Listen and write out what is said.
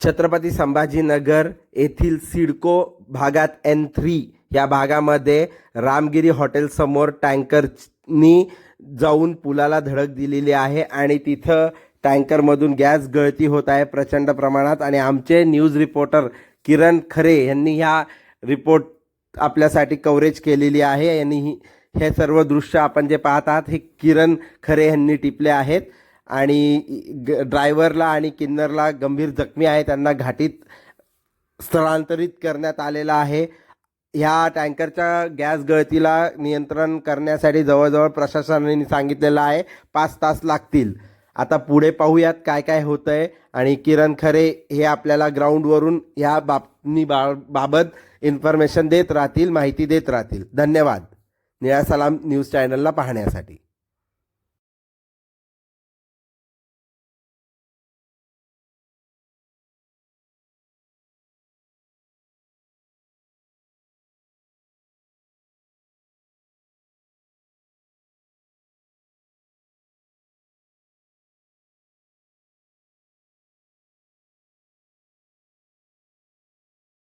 छत्रपती संभाजीनगर येथील सिडको भागात N three या भागामध्ये रामगिरी हॉटेलसमोर टँकरनी जाऊन पुलाला धडक दिलेली आहे आणि तिथं टँकरमधून गॅस गळती होत आहे प्रचंड प्रमाणात. आणि आमचे न्यूज रिपोर्टर किरण खरे यांनी ह्या रिपोर्ट आपल्यासाठी कव्हरेज केलेली आहे. यांनी ही हे सर्व दृश्य आपण जे पाहत आहात हे किरण खरे यांनी टिपले आहेत. आणि ग- ड्रायव्हरला आणि किन्नरला गंभीर जखमी आहे. त्यांना घाटीत स्थलांतरित करण्यात आलेलं आहे. ह्या टँकरच्या गॅस गळतीला नियंत्रण करण्यासाठी जवळजवळ प्रशासनाने सांगितलेलं आहे. पाच तास लागतील. आता पुढे पाहूयात काय काय होतं आहे आणि किरण खरे हे आपल्याला ग्राउंडवरून ह्या बाबनी बा बाबत इन्फॉर्मेशन देत राहतील माहिती देत राहतील. धन्यवाद. निळा सलाम न्यूज चॅनलला पाहण्यासाठी.